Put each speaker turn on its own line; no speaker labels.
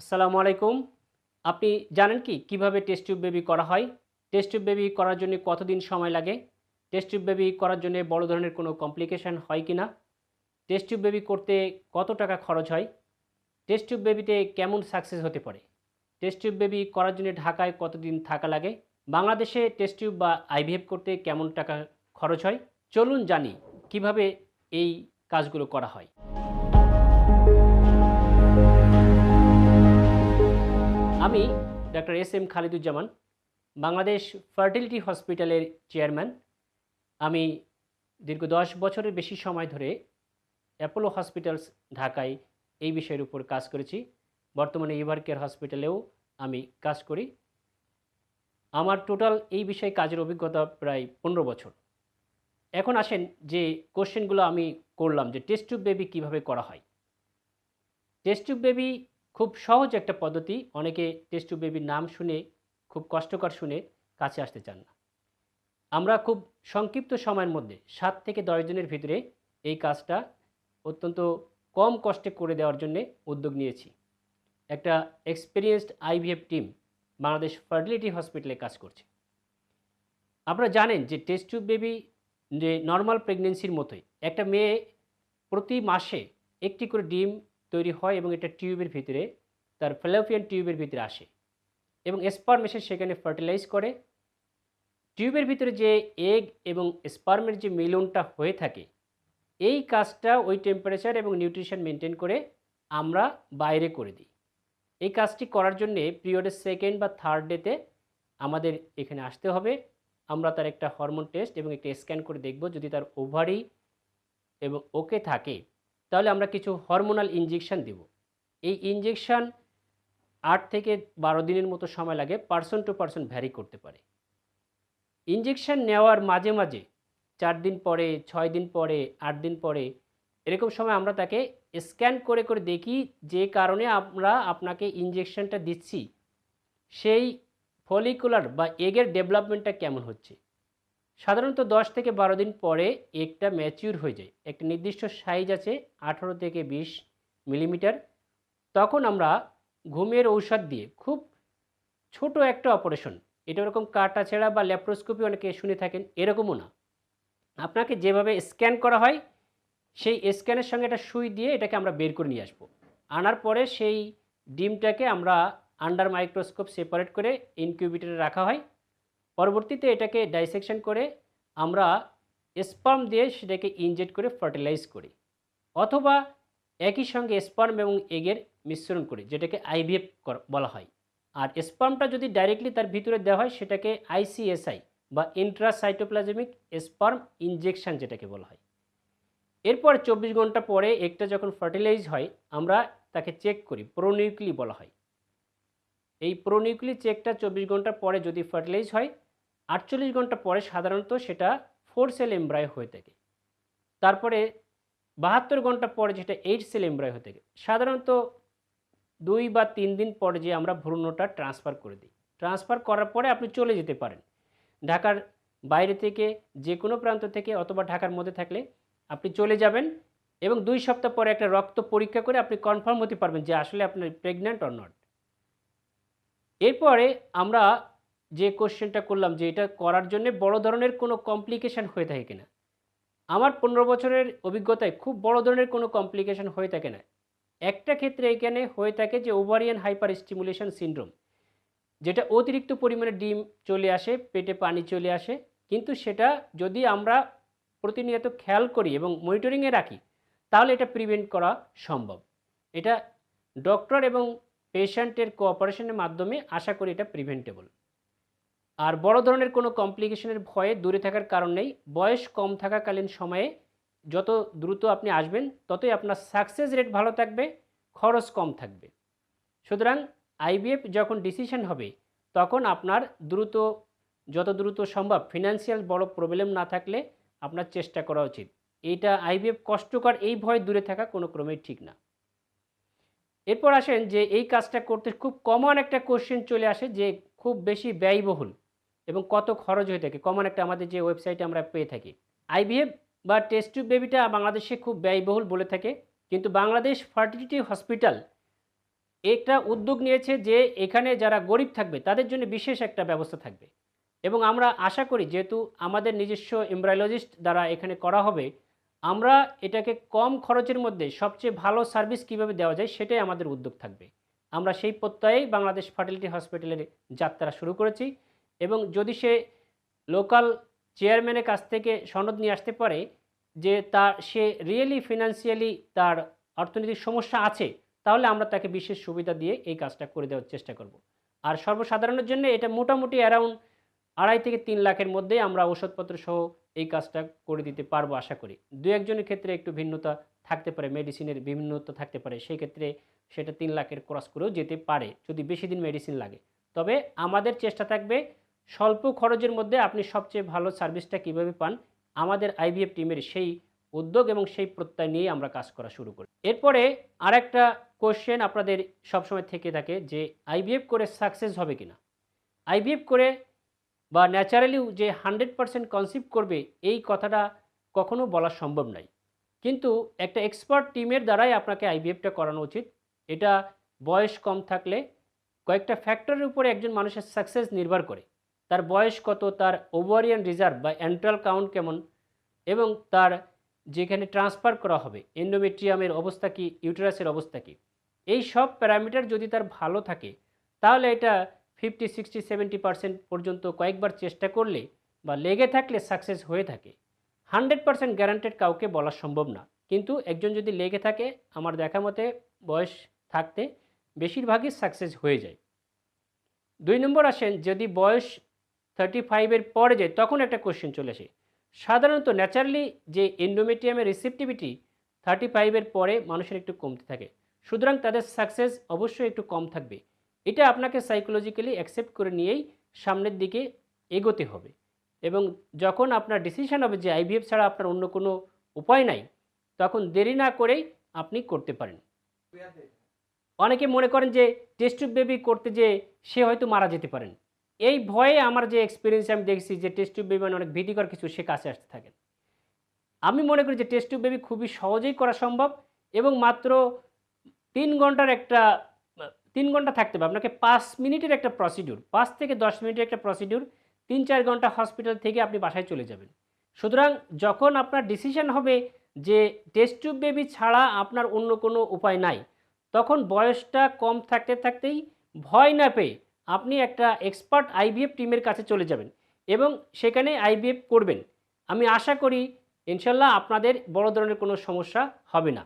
আসসালামু আলাইকুম। আপনি জানেন কি? কীভাবে টেস্ট টিউব বেবি করা হয়? টেস্ট টিউব বেবি করার জন্য কতদিন সময় লাগে? টেস্ট টিউব বেবি করার জন্য বড় ধরনের কোনো কমপ্লিকেশন হয় কি না? টেস্ট টিউব বেবি করতে কত টাকা খরচ হয়? টেস্ট টিউব বেবিতে কেমন সাকসেস হতে পারে? টেস্ট টিউব বেবি করার জন্য ঢাকায় কতদিন থাকা লাগে? বাংলাদেশে টেস্ট টিউব বা আইভিএফ করতে কেমন টাকা খরচ হয়? চলুন জানি কীভাবে এই কাজগুলো করা হয়। আমি doctor S M Khaliduzzaman, Bangladesh fertility হসপিটালের চেয়ারম্যান। আমি দীর্ঘ দশ বছরের বেশি সময় ধরে অ্যাপোলো হসপিটালস ঢাকায় এই বিষয়ের উপর কাজ করেছি। বর্তমানে ইভার কেয়ার হসপিটালেও আমি কাজ করি। আমার টোটাল এই বিষয়ে কাজের অভিজ্ঞতা প্রায় পনেরো বছর। এখন আসেন যে কোশ্চেনগুলো আমি করলাম যে টেস্ট টিউব বেবি কীভাবে করা হয়। টেস্ট টিউব বেবি খুব সহজ একটা পদ্ধতি। অনেকে টেস্ট টু বেবির নাম শুনে, খুব কষ্টকর শুনে কাছে আসতে চান না। আমরা খুব সংক্ষিপ্ত সময়ের মধ্যে সাত থেকে দশ দিনের ভিতরে এই কাজটা অত্যন্ত কম কষ্টে করে দেওয়ার জন্য উদ্যোগ নিয়েছি। একটা experienced IVF team Bangladesh fertility হসপিটালে কাজ করছে। আপনারা জানেন যে টেস্ট টিউব বেবি যে নর্মাল প্রেগনেন্সির মতোই একটা মেয়ে প্রতি মাসে একটি করে ডিম তৈরি হয় এবং এটা টিউবের ভিতরে, তার ফেলোপিয়ান টিউবের ভিতরে আসে। এবং স্পার্ম এসে সেখানে ফার্টিলাইজ করে। টিউবের ভিতরে যে এগ এবং স্পার্মের যে মিলনটা হয়ে থাকে, এই কাজটা ওই টেম্পারেচার এবং নিউট্রিশন মেনটেন করে আমরা বাইরে করে দিই। এই কাজটি করার জন্যে পিরিয়ডের সেকেন্ড বা থার্ড ডেতে আমাদের এখানে আসতে হবে। আমরা তার একটা হরমোন টেস্ট এবং একটা স্ক্যান করে দেখব যদি তার ওভারি এবং ওকে থাকে। তাহলে আমরা কিছু হরমোনাল ইনজেকশন দেব। এই ইনজেকশন আট থেকে বারো দিনের মতো সময় লাগে পার্সন টু পার্সন ভ্যারি করতে পারে। ইনজেকশন নেওয়ার মাঝে মাঝে চার দিন পরে, ছয় দিন পরে, আট দিন পরে এরকম সময় আমরা তাকে স্ক্যান করে করে দেখি যে কারণে আমরা আপনাকে ইনজেকশনটা দিচ্ছি। সেই ফলিকুলার বা এগের ডেভেলপমেন্টটা কেমন হচ্ছে। সাধারণত দশ থেকে বারো দিন পরে একটা ম্যাচিউর হয়ে যায়। একটা নির্দিষ্ট সাইজ আছে আঠারো থেকে বিশ মিলিমিটার। তখন আমরা ঘুমের ঔষধ দিয়ে খুব ছোট একটা অপারেশন, এটা ওরকম কাটা ছেঁড়া বা ল্যাপ্রোস্কোপি অনেকে শুনে থাকেন, এরকমও না। আপনাকে যেভাবে স্ক্যান করা হয়, সেই স্ক্যানের সঙ্গে একটা সুই দিয়ে এটাকে আমরা বের করে নিয়ে আসব। আনার পরে সেই ডিমটাকে আমরা আন্ডার মাইক্রোস্কোপ সেপারেট করে ইনকিউবেটরে রাখা হয়। পরবর্তীতে এটাকে ডাইসেকশন করে আমরা স্পার্ম দিয়ে সেটাকে ইনজেক্ট করে ফার্টিলাইজ করি। অথবা একই সঙ্গে স্পার্ম এবং এগের মিশ্রণ করি, যেটাকে আইভিএফ বলা হয়। আর স্পার্মটা যদি ডাইরেক্টলি তার ভিতরে দেওয়া হয়, সেটাকে আইসিএসআই বা ইন্ট্রাসাইটোপ্লাজমিক স্পার্ম ইনজেকশন যেটাকে বলা হয়। এরপর চব্বিশ ঘণ্টা পরে একটা যখন ফার্টিলাইজ হয়, আমরা তাকে চেক করি প্রোনিউক্লি বলা হয়। এই প্রোনিউক্লি চেকটা চব্বিশ ঘণ্টা পরে যদি ফার্টিলাইজ হয় আটচল্লিশ ঘণ্টা পরে সাধারণত সেটা ফোর সেল এমব্রায় হয়ে থাকে। তারপরে বাহাত্তর ঘণ্টা পরে যেটা এইট সেল এমব্রায় হয়ে থাকে। সাধারণত দুই বা তিন দিন পরে যে আমরা ভ্রূণটা ট্রান্সফার করে দিই। ট্রান্সফার করার পরে আপনি চলে যেতে পারেন। ঢাকার বাইরে থেকে যে কোনো প্রান্ত থেকে অথবা ঢাকার মধ্যে থাকলে আপনি চলে যাবেন এবং দুই সপ্তাহ পরে একটা রক্ত পরীক্ষা করে আপনি কনফার্ম হতে পারবেন যে আসলে আপনার প্রেগন্যান্ট অর নট এরপরে আমরা যে কোশ্চেনটা করলাম যে এটা করার জন্য বড় ধরনের কোনো কমপ্লিকেশান হয়ে থাকে কিনা। আমার পনেরো বছরের অভিজ্ঞতায় খুব বড় ধরনের কোনো কমপ্লিকেশান হয়ে থাকে না। একটা ক্ষেত্রে এখানে হয়ে থাকে যে ওভারিয়ান হাইপার স্টিমুলেশন সিন্ড্রোম, যেটা অতিরিক্ত পরিমাণে ডিম চলে আসে, পেটে পানি চলে আসে। কিন্তু সেটা যদি আমরা প্রতিনিয়ত খেয়াল করি এবং মনিটরিংয়ে রাখি, তাহলে এটা প্রিভেন্ট করা সম্ভব। এটা ডক্টর এবং পেশেন্টের কোঅপারেশনের মাধ্যমে আশা করি এটা প্রিভেন্টেবল। আর বড় ধরনের কোনো কমপ্লিকেশনের ভয়ে দূরে থাকার কারণ নেই। বয়স কম থাকাকালীন সময়ে যত দ্রুত আপনি আসবেন, ততই আপনার সাকসেস রেট ভালো থাকবে, খরচ কম থাকবে। সুতরাং আইবিএফ যখন ডিসিশন হবে, তখন আপনার দ্রুত, যত দ্রুত সম্ভব ফিনান্সিয়াল বড় প্রবলেম না থাকলে আপনার চেষ্টা করা উচিত। এইটা আইবিএফ কষ্টকর, এই ভয় দূরে থাকা কোনো ক্রমেই ঠিক না। এরপর আসেন যে এই কাজটা করতে খুব কমন একটা কোশ্চেন চলে আসে যে খুব বেশি ব্যয়বহুল। এবং কত খরচ হয়ে থাকে। কমন একটা আমাদের যে ওয়েবসাইটে আমরা পেয়ে থাকি। আইভিএফ বা টেস্ট টিউব বেবিটা বাংলাদেশে খুব ব্যয়বহুল বলে থাকে। কিন্তু বাংলাদেশ ফার্টিলিটি হসপিটাল একটা উদ্যোগ নিয়েছে যে এখানে যারা গরিব থাকবে, তাদের জন্য বিশেষ একটা ব্যবস্থা থাকবে। এবং আমরা আশা করি যেহেতু আমাদের নিজস্ব এমব্রায়োলজিস্ট দ্বারা এখানে করা হবে, আমরা এটাকে কম খরচের মধ্যে সবচেয়ে ভালো সার্ভিস কীভাবে দেওয়া যায় সেটাই আমাদের উদ্যোগ থাকবে। আমরা সেই প্রত্যয়েই বাংলাদেশ ফার্টিলিটি হসপিটালের যাত্রা শুরু করেছি। এবং যদি সে লোকাল চেয়ারম্যানের কাছ থেকে সনদ নিয়ে আসতে পারে যে তার সে রিয়েলি ফিনান্সিয়ালি তার অর্থনৈতিক সমস্যা আছে, তাহলে আমরা তাকে বিশেষ সুবিধা দিয়ে এই কাজটা করে দেওয়ার চেষ্টা করব। আর সর্বসাধারণের জন্য এটা মোটামুটি অ্যারাউন্ড আড়াই থেকে তিন লাখের মধ্যে আমরা ওষুধপত্র সহ এই কাজটা করে দিতে পারব আশা করি। দু একজনের ক্ষেত্রে একটু ভিন্নতা থাকতে পারে মেডিসিনের বিভিন্নতা থাকতে পারে, সেই ক্ষেত্রে সেটা তিন লাখের ক্রস করেও যেতে পারে, যদি বেশি দিন মেডিসিন লাগে। তবে আমাদের চেষ্টা থাকবে স্বল্প খরচের মধ্যে আপনি সবচেয়ে ভালো সার্ভিসটা কীভাবে পান? আমাদের আইভিএফ টিমের সেই উদ্যোগ এবং সেই প্রত্যয় নিয়ে আমরা কাজ করা শুরু করি। এরপরে আরেকটা কোশ্চেন আপনাদের সবসময় থেকে থাকে যে আইভিএফ করে সাকসেস হবে কিনা? আইভিএফ করে বা ন্যাচারালি যে হান্ড্রেড পারসেন্ট কনসিভ করবে, এই কথাটা কখনো বলা সম্ভব নয় কিন্তু একটা এক্সপার্ট টিমের দ্বারাই আপনাকে আইভিএফটা করানো উচিত। এটা বয়স কম থাকলে কয়েকটা ফ্যাক্টরের উপরে একজন মানুষের সাকসেস নির্ভর করে। তার বয়স কত, তার ওভারিয়ান রিজার্ভ বা অ্যান্ট্রাল কাউন্ট কেমন এবং তার যেখানে ট্রান্সফার করা হবে এন্ডোমেট্রিয়ামের অবস্থা কি ইউটেরাসের অবস্থা কি? এই সব প্যারামিটার যদি তার ভালো থাকে, তাহলে এটা ফিফটি সিক্সটি সেভেন্টি পার্সেন্ট পর্যন্ত কয়েকবার চেষ্টা করলে বা লেগে থাকলে সাকসেস হয়ে থাকে। হান্ড্রেড পার্সেন্ট গ্যারান্টেড কাউকে বলা সম্ভব না। কিন্তু একজন যদি লেগে থাকে, আমার দেখা মতে বয়স থাকতে বেশিরভাগই সাকসেস হয়ে যায়। দুই নম্বর আসেন, যদি বয়স থার্টি ফাইভের পরে যায় তখন একটা কোশ্চেন চলে আসে। সাধারণত ন্যাচারালি যে এন্ডোমেট্রিয়ামের রিসেপ্টিভিটি থার্টি ফাইভের পরে মানুষের একটু কমতে থাকে। সুতরাং তাদের সাকসেস অবশ্যই একটু কম থাকবে। এটা আপনাকে সাইকোলজিক্যালি অ্যাকসেপ্ট করে নিয়েই সামনের দিকে এগোতে হবে। এবং যখন আপনার ডিসিশন হবে যে আইভিএফ ছাড়া আপনার অন্য কোনো উপায় নাই, তখন দেরি না করেই আপনি করতে পারেন। অনেকে মনে করেন যে টেস্ট বেবি করতে যে সে হয়তো মারা যেতে পারেন। এই ভয়ে আমার যে এক্সপিরিয়েন্স আমি দেখছি যে টেস্ট টিউব বেবি মানে অনেক ভীতিকর কিছু, সে কাছে আসতে থাকেন আমি মনে করি যে টেস্ট টিউব বেবি খুবই সহজেই করা সম্ভব এবং মাত্র তিন ঘণ্টার একটা, তিন ঘণ্টা থাকতে হবে। আপনাকে পাঁচ মিনিটের একটা প্রসিডিউর পাঁচ থেকে দশ মিনিটের একটা প্রসিডিউর তিন চার ঘণ্টা হসপিটাল থেকে আপনি বাসায় চলে যাবেন। সুতরাং যখন আপনার ডিসিশন হবে যে টেস্ট টিউব বেবি ছাড়া আপনার অন্য কোনো উপায় নাই, তখন বয়সটা কম থাকতে থাকতেই ভয় না পেয়ে আপনি একটা এক্সপার্ট আইভিএফ টিমের কাছে চলে যাবেন এবং সেখানে আইভিএফ করবেন। আমি আশা করি, ইনশাল্লাহ আপনাদের বড় ধরনের কোনো সমস্যা হবে না।